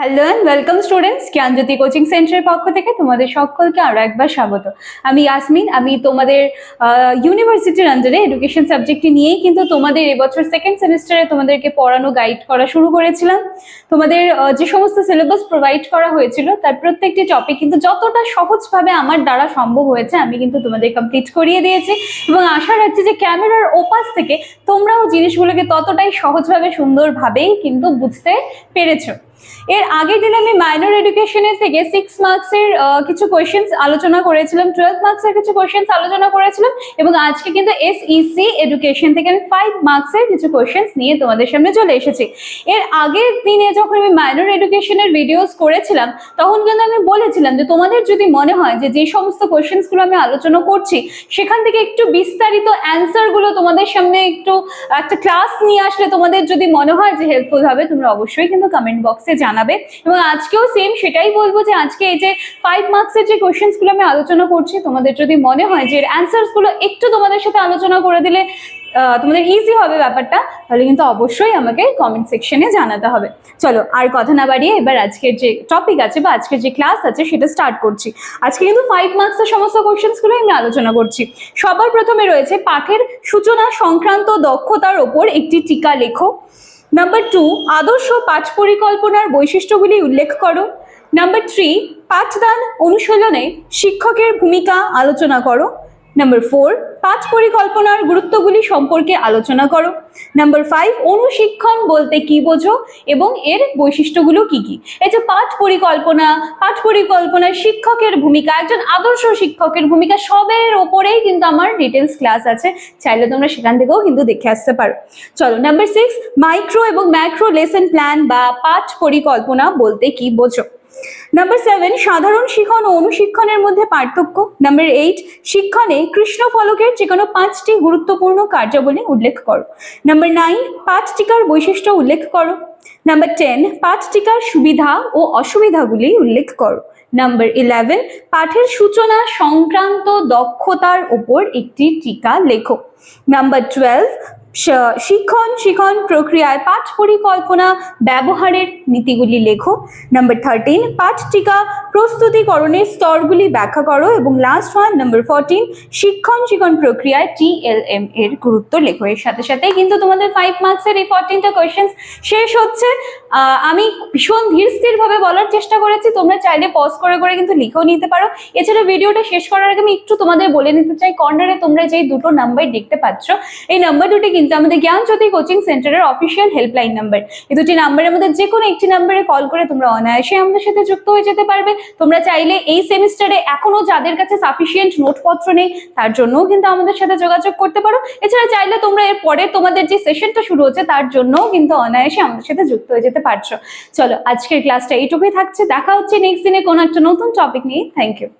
Hello and welcome students Gyanjyoti coaching সেন্টারের পক্ষ থেকে তোমাদের সকলকে আরও একবার স্বাগত। আমি ইয়াসমিন আমি তোমাদের ইউনিভার্সিটির আন্ডারে এডুকেশন সাবজেক্টটি নিয়েই কিন্তু তোমাদের এবছর সেকেন্ড সেমিস্টারে তোমাদেরকে পড়ানো গাইড করা শুরু করেছিলাম। তোমাদের যে সমস্ত সিলেবাস প্রোভাইড করা হয়েছিল, তার প্রত্যেকটি টপিক কিন্তু যতটা সহজভাবে আমার দ্বারা সম্ভব হয়েছে, আমি কিন্তু তোমাদের কমপ্লিট করিয়ে দিয়েছি। এবং আশা রাখছি যে ক্যামেরার ওপাশ থেকে তোমরাও জিনিসগুলোকে ততটাই সহজভাবে সুন্দরভাবেই কিন্তু বুঝতে পেরেছ। এর আগের দিন আমি মাইনর এডুকেশনের থেকে সিক্স মার্কসের কিছু কোয়েশ্চেন্স আলোচনা করেছিলাম টুয়েলভ মার্কসের কিছু কোয়েশ্চেন্স আলোচনা করেছিলাম, এবং আজকে কিন্তু এসইসি এডুকেশন থেকে আমি ফাইভ মার্কসের কিছু কোয়েশ্চেন্স নিয়ে তোমাদের সামনে চলে এসেছি। এর আগের দিনে যখন আমি মাইনর এডুকেশনের ভিডিওস করেছিলাম, তখন কিন্তু আমি বলেছিলাম যে তোমাদের যদি মনে হয় যে যে সমস্ত কোয়েশ্চেন্সগুলো আমি আলোচনা করছি, সেখান থেকে একটু বিস্তারিত অ্যান্সারগুলো তোমাদের সামনে একটু, একটা ক্লাস নিয়ে আসলে তোমাদের যদি মনে হয় যে হেল্পফুল হবে, তোমরা অবশ্যই কিন্তু কমেন্ট বক্সে জানাবে। এবং আজকেও সেম সেটাই বলব যে আজকে এই যে ফাইভ মার্কসের যে কোয়েশ্চেন্সগুলো আমি আলোচনা করছি, তোমাদের যদি মনে হয় যে এর অ্যান্সার্সগুলো একটু তোমাদের সাথে আলোচনা করে দিলে তোমাদের ইজি হবে ব্যাপারটা, তাহলে কিন্তু অবশ্যই আমাকে কমেন্ট সেকশনে জানাতে হবে। চলো, আর কথা না বাড়িয়ে এবার আজকের যে টপিক আছে বা আজকের যে ক্লাস আছে সেটা স্টার্ট করছি। আজকে কিন্তু ফাইভ মার্কসের সমস্ত কোয়েশ্চেন্সগুলো আমি আলোচনা করছি। সবার প্রথমে রয়েছে পাঠের সূচনা সংক্রান্ত দক্ষতার ওপর একটি টিকা লেখো। নাম্বার টু আদর্শ পাঁচ পরিকল্পনার বৈশিষ্ট্যগুলি উল্লেখ করো। নাম্বার থ্রি পাঠদান অনুশীলনে শিক্ষকের ভূমিকা আলোচনা করো। নাম্বার ফোর পাঁচ পরিকল্পনার গুরুত্বগুলি সম্পর্কে আলোচনা করো। নাম্বার ফাইভ অনুশিক্ষণ বলতে কি বোঝো এবং এর বৈশিষ্ট্যগুলো কি কি? এই যে পাঠ পরিকল্পনা পাঠ পরিকল্পনা শিক্ষকের ভূমিকা, একজন আদর্শ শিক্ষকের ভূমিকা, সবের ওপরেই কিন্তু আমার ডিটেলস ক্লাস আছে। চাইলে তোমরা সেখান থেকেও কিন্তু দেখে আসতে পারো। চলো নাম্বার সিক্স মাইক্রো এবং ম্যাক্রো লেসন প্ল্যান বা পাঠ পরিকল্পনা বলতে কি বোঝো? নাম্বার সেভেন সাধারণ শিখন ও অনুশিক্ষণের মধ্যে পার্থক্য। নাম্বার এইট শিক্ষণে কৃষ্ণ ফলকের যে কোনো পাঁচটি গুরুত্বপূর্ণ কার্যাবলী উল্লেখ করো। নাম্বার নাইন পাঁচ টিকার বৈশিষ্ট্য উল্লেখ করো। নাম্বার টেন পাঁচ টিকার সুবিধা ও অসুবিধাগুলি উল্লেখ করো। নাম্বার ইলেভেন পাঠের সূচনা সংক্রান্ত দক্ষতার ওপর একটি টিকা লেখো। নাম্বার টুয়েলভ শিক্ষণ শিখন প্রক্রিয়ায় পাঠ পরিকল্পনা, ব্যবহারের নীতিগুলি লেখো। নাম্বার থার্টিন পাঠ টিকা প্রস্তুতিকরণের স্তরগুলি ব্যাখ্যা করো এবং লাস্ট ওয়ান নাম্বার ফোরটিন শিক্ষণ, শিখন প্রক্রিয়ায় টিএলএম এর গুরুত্ব লেখো। এর সাথে সাথে কিন্তু তোমাদের ফাইভ মার্কসের এই ফোরটিনটা কোয়েশ্চেন শেষ হচ্ছে। আমি ভীষণ ধীর স্থির ভাবে বলার চেষ্টা করেছি। তোমরা চাইলে পজ করে করে কিন্তু লিখেও নিতে পারো। এছাড়া ভিডিওটা শেষ করার আগে আমি একটু তোমাদের বলে নিতে চাই। কর্নারে তোমরা যেই দুটো নাম্বার দেখতে পাচ্ছ, এই নাম্বার দুটি কিন্তু আমাদের জ্ঞানজ্যোতি কোচিং সেন্টারের অফিসিয়াল হেল্পলাইন নাম্বার এই দুটি নাম্বারের মধ্যে যে কোনো একটি নাম্বারে কল করে তোমরা অনায়াসে আমাদের সাথে যুক্ত হয়ে যেতে পারবে। তোমরা চাইলে এই সেমিস্টারে এখনও যাদের কাছে সাফিসিয়েন্ট নোটপত্র নেই, তার জন্যও কিন্তু আমাদের সাথে যোগাযোগ করতে পারো। এছাড়া চাইলে তোমরা এর পরে তোমাদের যে সেশনটা শুরু হচ্ছে, তার জন্যও কিন্তু অনায়াসে আমাদের সাথে যুক্ত হয়ে যেতে পারছ। চলো, আজকের ক্লাসটা এইটুকুই থাকছে। দেখা হচ্ছে নেক্সট দিনে কোনো একটা নতুন টপিক নিয়ে। Thank you